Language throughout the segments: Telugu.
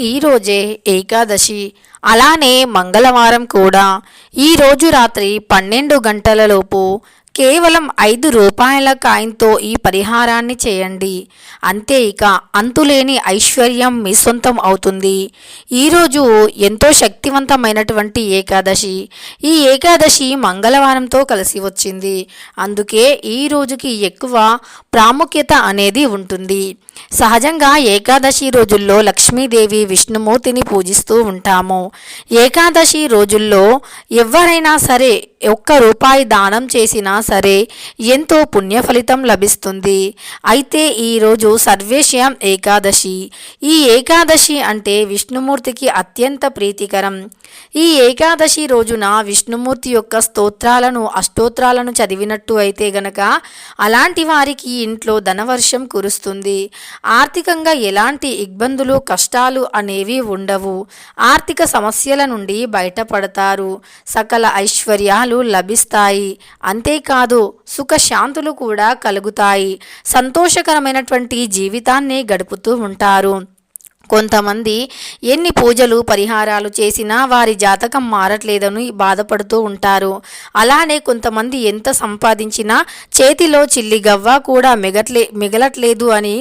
ఈరోజే ఏకాదశి. అలానే మంగళవారం కూడా. ఈరోజు రాత్రి పన్నెండు గంటలలోపు కేవలం ఐదు రూపాయల కాయిన్తో ఈ పరిహారాన్ని చేయండి. అంతే ఇక అంతులేని ఐశ్వర్యం మీ సొంతం అవుతుంది. ఈరోజు ఎంతో శక్తివంతమైనటువంటి ఏకాదశి. ఈ ఏకాదశి మంగళవారంతో కలిసి వచ్చింది. అందుకే ఈ రోజుకి ఎక్కువ ప్రాముఖ్యత అనేది ఉంటుంది. సహజంగా ఏకాదశి రోజుల్లో లక్ష్మీదేవి విష్ణుమూర్తిని పూజిస్తూ ఉంటాము. ఏకాదశి రోజుల్లో ఎవరైనా సరే ఒక్క రూపాయి దానం చేసినా సరే ఎంతో పుణ్య ఫలితం లభిస్తుంది. అయితే ఈరోజు సర్వేశ్యాం ఏకాదశి. ఈ ఏకాదశి అంటే విష్ణుమూర్తికి అత్యంత ప్రీతికరం. ఈ ఏకాదశి రోజున విష్ణుమూర్తి యొక్క స్తోత్రాలను అష్టోత్రాలను చదివినట్టు అయితే గనక అలాంటి వారికి ఇంట్లో ధనవర్షం కురుస్తుంది. ఆర్థికంగా ఎలాంటి ఇబ్బందులు కష్టాలు అనేవి ఉండవు. ఆర్థిక సమస్యల నుండి బయటపడతారు. సకల ఐశ్వర్యాలు లభిస్తాయి. అంతేకాదు కాదు సుఖశాంతులు కూడా కలుగుతాయి. సంతోషకరమైనటువంటి జీవితాన్ని గడుపుతూ ఉంటారు. కొంతమంది ఎన్ని పూజలు పరిహారాలు చేసినా వారి జాతకం మారట్లేదని బాధపడుతూ ఉంటారు. అలానే కొంతమంది ఎంత సంపాదించినా చేతిలో చిల్లి గవ్వ కూడా మిగట్లే మిగలట్లేదు అని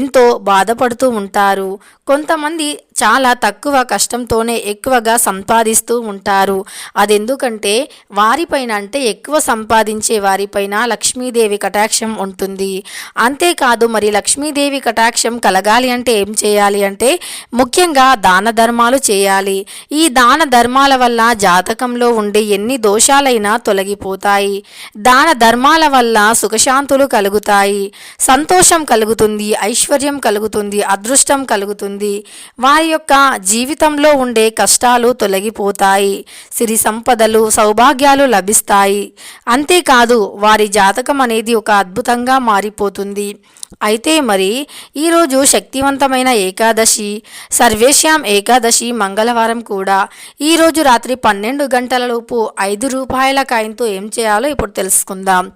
ఎంతో బాధపడుతూ ఉంటారు. కొంతమంది చాలా తక్కువ కష్టంతోనే ఎక్కువగా సంపాదిస్తూ ఉంటారు. అదెందుకంటే వారిపైన అంటే ఎక్కువ సంపాదించే వారిపైన లక్ష్మీదేవి కటాక్షం ఉంటుంది. అంతేకాదు మరి లక్ష్మీదేవి కటాక్షం కలగాలి అంటే ఏం చేయాలి అంటే ముఖ్యంగా దాన ధర్మాలు చేయాలి. ఈ దాన ధర్మాల వల్ల జాతకంలో ఉండే ఎన్ని దోషాలైనా తొలగిపోతాయి. దాన ధర్మాల వల్ల సుఖశాంతులు కలుగుతాయి. సంతోషం కలుగుతుంది ఐశ్వర్యం కలుగుతుంది అదృష్టం కలుగుతుంది. వారి యొక్క జీవితంలో ఉండే కష్టాలు తొలగిపోతాయి. సిరి సంపదలు సౌభాగ్యాలు లభిస్తాయి. అంతేకాదు వారి జాతకం అనేది ఒక అద్భుతంగా మారిపోతుంది. అయితే మరి ఈరోజు శక్తివంతమైన ఏకాదశి సర్వేశ్యాం ఏకాదశి మంగళవారం కూడా. ఈరోజు రాత్రి పన్నెండు గంటలలోపు ఐదు రూపాయల కాయంతో ఏం చేయాలో ఇప్పుడు తెలుసుకుందాం.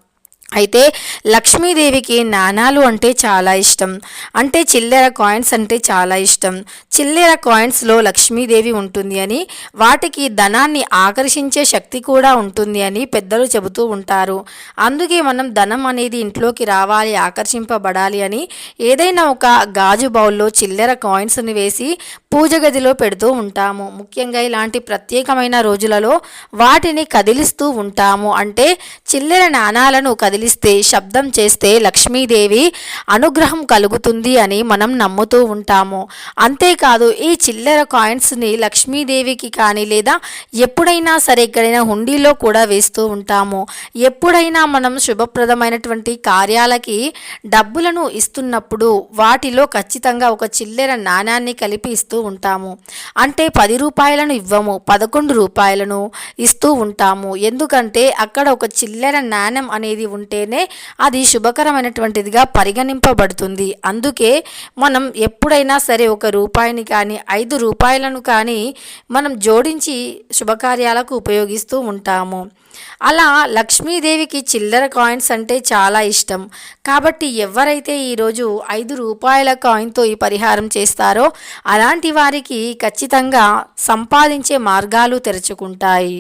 అయితే లక్ష్మీదేవికి నాణాలు అంటే చాలా ఇష్టం. అంటే చిల్లర కాయిన్స్ అంటే చాలా ఇష్టం. చిల్లర కాయిన్స్లో లక్ష్మీదేవి ఉంటుంది అని వాటికి ధనాన్ని ఆకర్షించే శక్తి కూడా ఉంటుంది అని పెద్దలు చెబుతూ ఉంటారు. అందుకే మనం ధనం అనేది ఇంట్లోకి రావాలి ఆకర్షింపబడాలి అని ఏదైనా ఒక గాజు బౌల్లో చిల్లర కాయిన్స్ని వేసి పూజ గదిలో పెడుతూ ఉంటాము. ముఖ్యంగా ఇలాంటి ప్రత్యేకమైన రోజులలో వాటిని కదిలిస్తూ ఉంటాము. అంటే చిల్లర నాణాలను కదిలి పిలిస్తే శబ్దం చేస్తే లక్ష్మీదేవి అనుగ్రహం కలుగుతుంది అని మనం నమ్ముతూ ఉంటాము. అంతేకాదు ఈ చిల్లర కాయిన్స్ని లక్ష్మీదేవికి కానీ లేదా ఎప్పుడైనా సరే ఎక్కడైనా హుండీలో కూడా వేస్తూ ఉంటాము. ఎప్పుడైనా మనం శుభప్రదమైనటువంటి కార్యాలకి డబ్బులను ఇస్తున్నప్పుడు వాటిలో ఖచ్చితంగా ఒక చిల్లర నాణాన్ని కలిపి ఇస్తూ ఉంటాము. అంటే పది రూపాయలను ఇవ్వము పదకొండు రూపాయలను ఇస్తూ ఉంటాము. ఎందుకంటే అక్కడ ఒక చిల్లర నాణ్యం అనేది ఉంటేనే అది శుభకరమైనటువంటిదిగా పరిగణింపబడుతుంది. అందుకే మనం ఎప్పుడైనా సరే ఒక రూపాయిని కానీ ఐదు రూపాయలను కానీ మనం జోడించి శుభకార్యాలకు ఉపయోగిస్తూ ఉంటాము. అలా లక్ష్మీదేవికి చిల్లర కాయిన్స్ అంటే చాలా ఇష్టం. కాబట్టి ఎవరైతే ఈరోజు ఐదు రూపాయల కాయిన్తో ఈ పరిహారం చేస్తారో అలాంటి వారికి ఖచ్చితంగా సంపాదించే మార్గాలు తెరుచుకుంటాయి.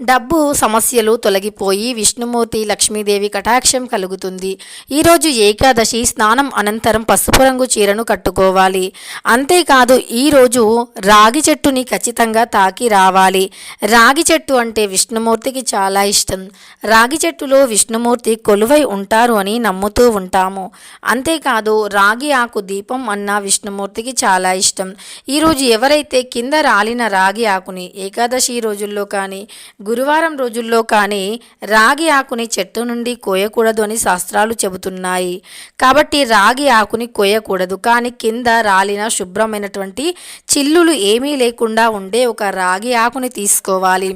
డబ్బు సమస్యలు తొలగిపోయి విష్ణుమూర్తి లక్ష్మీదేవి కటాక్షం కలుగుతుంది. ఈరోజు ఏకాదశి స్నానం అనంతరం పసుపు రంగు చీరను కట్టుకోవాలి. అంతేకాదు ఈరోజు రాగి చెట్టుని ఖచ్చితంగా తాకి రావాలి. రాగి చెట్టు అంటే విష్ణుమూర్తికి చాలా ఇష్టం. రాగి చెట్టులో విష్ణుమూర్తి కొలువై ఉంటారు అని నమ్ముతూ ఉంటాము. అంతేకాదు రాగి ఆకు దీపం అన్న విష్ణుమూర్తికి చాలా ఇష్టం. ఈరోజు ఎవరైతే కింద రాలిన రాగి ఆకుని ఏకాదశి రోజుల్లో కానీ గురువారం రోజుల్లో కానీ రాగి ఆకుని చెట్టు నుండి కోయకూడదు అని శాస్త్రాలు చెబుతున్నాయి. కాబట్టి రాగి ఆకుని కోయకూడదు. కానీ కింద రాలిన శుభ్రమైనటువంటి చిల్లులు ఏమీ లేకుండా ఉండే ఒక రాగి ఆకుని తీసుకోవాలి.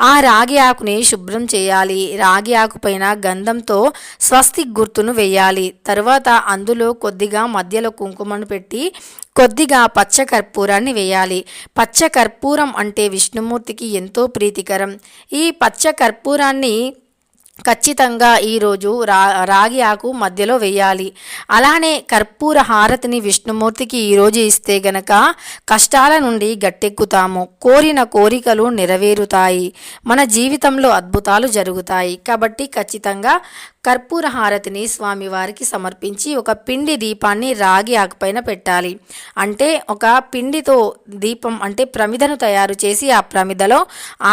ఆ రాగి ఆకుని శుభ్రం చేయాలి. రాగి ఆకుపైన గంధంతో స్వస్తిక్ గుర్తును వేయాలి. తరువాత అందులో కొద్దిగా మధ్యలో కుంకుమను పెట్టి కొద్దిగా పచ్చ కర్పూరాన్ని వేయాలి. పచ్చ కర్పూరం అంటే విష్ణుమూర్తికి ఎంతో ప్రీతికరం. ఈ పచ్చ కర్పూరాన్ని ఖచ్చితంగా ఈరోజు రా రాగి ఆకు మధ్యలో వేయాలి. అలానే కర్పూర హారతిని విష్ణుమూర్తికి ఈరోజు ఇస్తే గనక కష్టాల నుండి గట్టెక్కుతాము. కోరిన కోరికలు నెరవేరుతాయి. మన జీవితంలో అద్భుతాలు జరుగుతాయి. కాబట్టి ఖచ్చితంగా కర్పూర హారతిని స్వామివారికి సమర్పించి ఒక పిండి దీపాన్ని రాగి ఆకుపైన పెట్టాలి. అంటే ఒక పిండితో దీపం అంటే ప్రమిదను తయారు చేసి ఆ ప్రమిదలో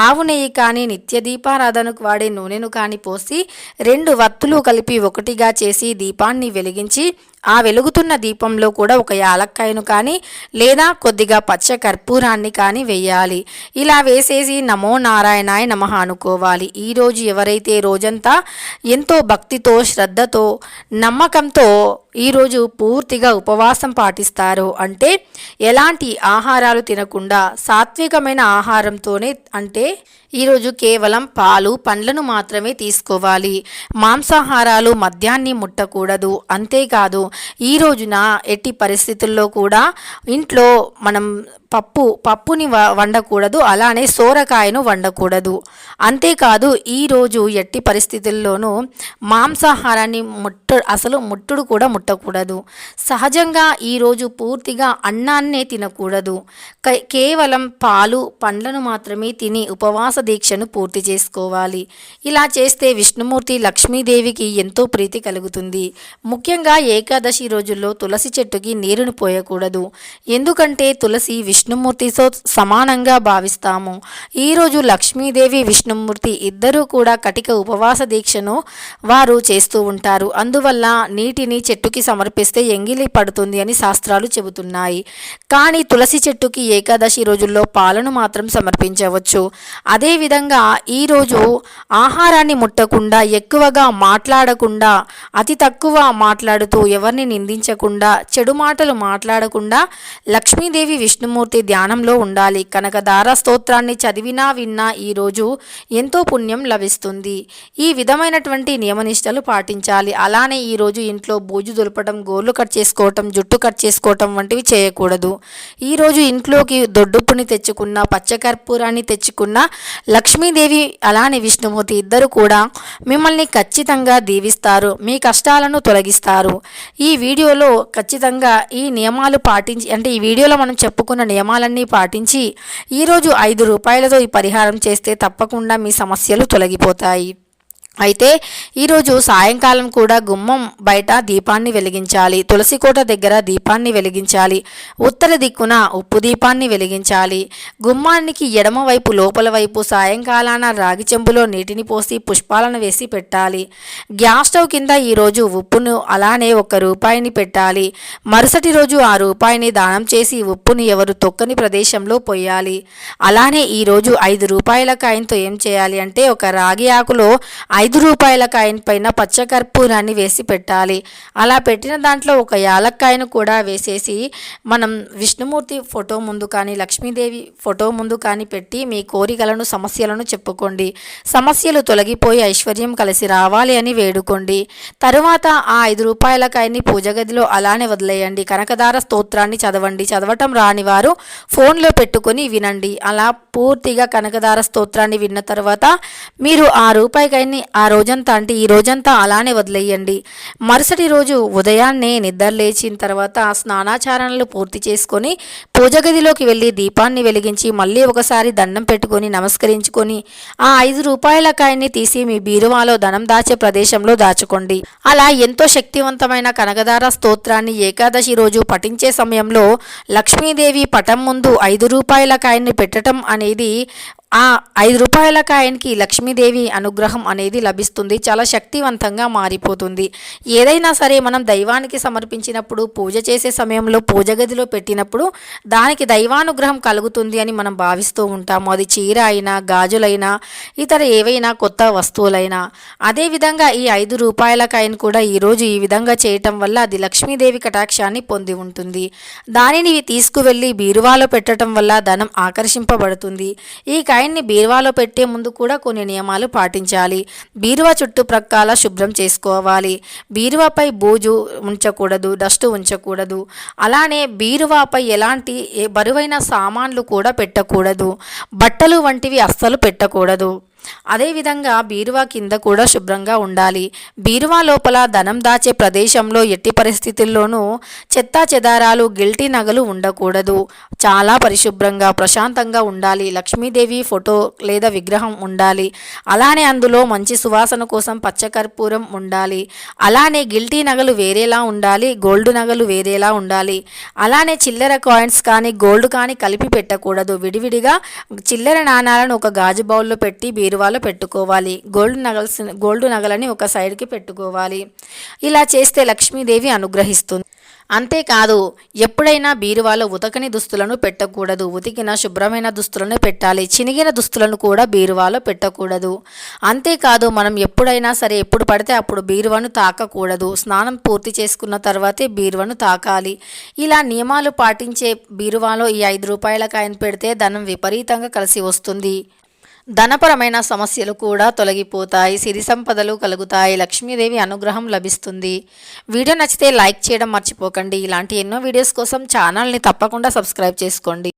ఆవు నెయ్యి కానీ నిత్య దీపారాధనకు వాడే నూనెను కానీ పోసి రెండు వత్తులు కలిపి ఒకటిగా చేసి దీపాన్ని వెలిగించి ఆ వెలుగుతున్న దీపంలో కూడా ఒక యాలక్కాయను కానీ లేదా కొద్దిగా పచ్చ కర్పూరాన్ని కానీ వేయాలి. ఇలా వేసేసి నమో నారాయణాయ నమ అనుకోవాలి. ఈరోజు ఎవరైతే రోజంతా ఎంతో భక్తితో శ్రద్ధతో నమ్మకంతో ఈరోజు పూర్తిగా ఉపవాసం పాటిస్తారు అంటే ఎలాంటి ఆహారాలు తినకుండా సాత్వికమైన ఆహారంతోనే అంటే ఈరోజు కేవలం పాలు పండ్లను మాత్రమే తీసుకోవాలి. మాంసాహారాలు మద్యాన్ని ముట్టకూడదు. అంతేకాదు ఈ రోజున ఎట్టి పరిస్థితుల్లో కూడా ఇంట్లో మనం పప్పు పప్పుని వండకూడదు అలానే సోరకాయను వండకూడదు. అంతేకాదు ఈరోజు ఎట్టి పరిస్థితుల్లోనూ మాంసాహారాన్ని ముట్ట అసలు ముట్టుడు కూడా ముట్టకూడదు. సహజంగా ఈరోజు పూర్తిగా అన్నాన్నే తినకూడదు. క- కేవలం పాలు పండ్లను మాత్రమే తిని ఉపవాస దీక్షను పూర్తి చేసుకోవాలి. ఇలా చేస్తే విష్ణుమూర్తి లక్ష్మీదేవికి ఎంతో ప్రీతి కలుగుతుంది. ముఖ్యంగా ఏకాదశి రోజుల్లో తులసి చెట్టుకి నీరును పోయకూడదు. ఎందుకంటే తులసి విష్ణుమూర్తితో సమానంగా భావిస్తాము. ఈరోజు లక్ష్మీదేవి విష్ణుమూర్తి ఇద్దరూ కూడా కటిక ఉపవాస దీక్షను వారు చేస్తూ ఉంటారు. అందువల్ల నీటిని చెట్టుకి సమర్పిస్తే ఎంగిలి పడుతుంది అని శాస్త్రాలు చెబుతున్నాయి. కానీ తులసి చెట్టుకి ఏకాదశి రోజుల్లో పాలను మాత్రం సమర్పించవచ్చు. అదేవిధంగా ఈరోజు ఆహారాన్ని ముట్టకుండా ఎక్కువగా మాట్లాడకుండా అతి తక్కువ మాట్లాడుతూ ఎవరిని నిందించకుండా చెడు మాటలు మాట్లాడకుండా లక్ష్మీదేవి విష్ణుమూర్తి ధ్యానంలో ఉండాలి. కనకదార స్తోత్రాన్ని చదివినా విన్నా ఈరోజు ఎంతో పుణ్యం లభిస్తుంది. ఈ విధమైనటువంటి నియమనిష్టలు పాటించాలి. అలానే ఈరోజు ఇంట్లో బూజు దులపడం గోర్లు కట్ చేసుకోవటం జుట్టు కట్ చేసుకోవటం వంటివి చేయకూడదు. ఈరోజు ఇంట్లోకి దొడ్డుప్పుని తెచ్చుకున్న పచ్చకర్పూరాన్ని తెచ్చుకున్న లక్ష్మీదేవి అలానే విష్ణుమూర్తి ఇద్దరు కూడా మిమ్మల్ని ఖచ్చితంగా దీవిస్తారు. మీ కష్టాలను తొలగిస్తారు. ఈ వీడియోలో ఖచ్చితంగా ఈ నియమాలు పాటించి అంటే ఈ వీడియోలో మనం చెప్పుకున్న నియమాలన్నీ పాటించి ఈరోజు ఐదు రూపాయలతో ఈ పరిహారం చేస్తే తప్పకుండా మీ సమస్యలు తొలగిపోతాయి. అయితే ఈరోజు సాయంకాలం కూడా గుమ్మం బయట దీపాన్ని వెలిగించాలి. తులసి కోట దగ్గర దీపాన్ని వెలిగించాలి. ఉత్తర దిక్కున ఉప్పు దీపాన్ని వెలిగించాలి. గుమ్మానికి ఎడమ వైపు లోపల వైపు సాయంకాలాన రాగి చెంబులో నీటిని పోసి పుష్పాలను వేసి పెట్టాలి. గ్యాస్ స్టవ్ కింద ఈరోజు ఉప్పును అలానే ఒక రూపాయిని పెట్టాలి. మరుసటి రోజు ఆ రూపాయిని దానం చేసి ఉప్పుని ఎవరు తొక్కని ప్రదేశంలో పోయాలి అలానే ఈరోజు ఐదు రూపాయల కాయంతో ఏం చేయాలి అంటే ఒక రాగి ఆకులో ఐదు రూపాయల కాయిన్ పైన పచ్చకర్పూరాన్ని వేసి పెట్టాలి. అలా పెట్టిన దాంట్లో ఒక యాలక్కాయను కూడా వేసేసి మనం విష్ణుమూర్తి ఫోటో ముందు కానీ లక్ష్మీదేవి ఫోటో ముందు కానీ పెట్టి మీ కోరికలను సమస్యలను చెప్పుకోండి. సమస్యలు తొలగిపోయి ఐశ్వర్యం కలిసి రావాలి అని వేడుకోండి. తరువాత ఆ ఐదు రూపాయల కాయని పూజ గదిలో అలానే వదిలేయండి. కనకదార స్తోత్రాన్ని చదవండి. చదవటం రాని వారు ఫోన్లో పెట్టుకొని వినండి. అలా పూర్తిగా కనకదార స్తోత్రాన్ని విన్న తర్వాత మీరు ఆ రూపాయి కాయని ఆ రోజంతా అంటే ఈ రోజంతా అలానే వదిలేయండి. మరుసటి రోజు ఉదయాన్నే నిద్ర లేచిన తర్వాత స్నానాచారణలు పూర్తి చేసుకొని పూజ గదిలోకి వెళ్ళి దీపాన్ని వెలిగించి మళ్ళీ ఒకసారి దండం పెట్టుకొని నమస్కరించుకొని ఆ ఐదు రూపాయల కాయన్ని తీసి మీ బీరువాలో ధనం దాచే ప్రదేశంలో దాచుకోండి. అలా ఎంతో శక్తివంతమైన కనకదార స్తోత్రాన్ని ఏకాదశి రోజు పఠించే సమయంలో లక్ష్మీదేవి పటం ముందు ఐదు రూపాయల కాయన్ని పెట్టడం అనేది ఆ ఐదు రూపాయల కాయనికి లక్ష్మీదేవి అనుగ్రహం అనేది లభిస్తుంది. చాలా శక్తివంతంగా మారిపోతుంది. ఏదైనా సరే మనం దైవానికి సమర్పించినప్పుడు పూజ చేసే సమయంలో పూజ గదిలో పెట్టినప్పుడు దానికి దైవానుగ్రహం కలుగుతుంది అని మనం భావిస్తూ ఉంటాము. అది చీర అయినా గాజులైనా ఇతర ఏవైనా కొత్త వస్తువులైనా. అదేవిధంగా ఈ ఐదు రూపాయల కాయను కూడా ఈరోజు ఈ విధంగా చేయటం వల్ల అది లక్ష్మీదేవి కటాక్షాన్ని పొంది ఉంటుంది. దానిని తీసుకువెళ్ళి బీరువాలో పెట్టడం వల్ల ధనం ఆకర్షింపబడుతుంది. ఈ కాయ వైన్ని బీరువాలో పెట్టే ముందు కూడా కొన్ని నియమాలు పాటించాలి. బీరువా చుట్టుప్రక్కల శుభ్రం చేసుకోవాలి. బీరువాపై బూజు ఉంచకూడదు డస్ట్ ఉంచకూడదు. అలానే బీరువాపై ఎలాంటి బరువైన సామాన్లు కూడా పెట్టకూడదు. బట్టలు వంటివి అస్సలు పెట్టకూడదు. అదేవిధంగా బీరువా కింద కూడా శుభ్రంగా ఉండాలి. బీరువా లోపల ధనం దాచే ప్రదేశంలో ఎట్టి పరిస్థితుల్లోనూ చెత్తా చెదారాలు గిల్టీ నగలు ఉండకూడదు. చాలా పరిశుభ్రంగా ప్రశాంతంగా ఉండాలి. లక్ష్మీదేవి ఫోటో లేదా విగ్రహం ఉండాలి. అలానే అందులో మంచి సువాసన కోసం పచ్చకర్పూరం ఉండాలి. అలానే గిల్టీ నగలు వేరేలా ఉండాలి. గోల్డ్ నగలు వేరేలా ఉండాలి. అలానే చిల్లర కాయిన్స్ కానీ గోల్డ్ కానీ కలిపి పెట్టకూడదు. విడివిడిగా చిల్లర నాణాలను ఒక గాజు బౌల్లో పెట్టి బీరువాలో పెట్టుకోవాలి. గోల్డ్ నగల్స్ గోల్డ్ నగలని ఒక సైడ్కి పెట్టుకోవాలి. ఇలా చేస్తే లక్ష్మీదేవి అనుగ్రహిస్తుంది. అంతేకాదు ఎప్పుడైనా బీరువాలో ఉతకని దుస్తులను పెట్టకూడదు. ఉతికిన శుభ్రమైన దుస్తులను పెట్టాలి. చినిగిన దుస్తులను కూడా బీరువాలో పెట్టకూడదు. అంతేకాదు మనం ఎప్పుడైనా సరే ఎప్పుడు పడితే అప్పుడు బీరువాను తాకకూడదు. స్నానం పూర్తి చేసుకున్న తర్వాతే బీరువాను తాకాలి. ఇలా నియమాలు పాటించే బీరువాలో ఈ ఐదు రూపాయల కాయను పెడితే ధనం విపరీతంగా కలిసి వస్తుంది. ధనపరమైన సమస్యలు కూడా తొలగిపోతాయి సిరి సంపదలు కలుగుతాయి లక్ష్మీదేవి అనుగ్రహం లభిస్తుంది. వీడియో నచ్చితే లైక్ చేయడం మర్చిపోకండి. ఇలాంటి ఎన్నో వీడియోస్ కోసం ఛానల్ని తప్పకుండా సబ్స్క్రైబ్ చేసుకోండి.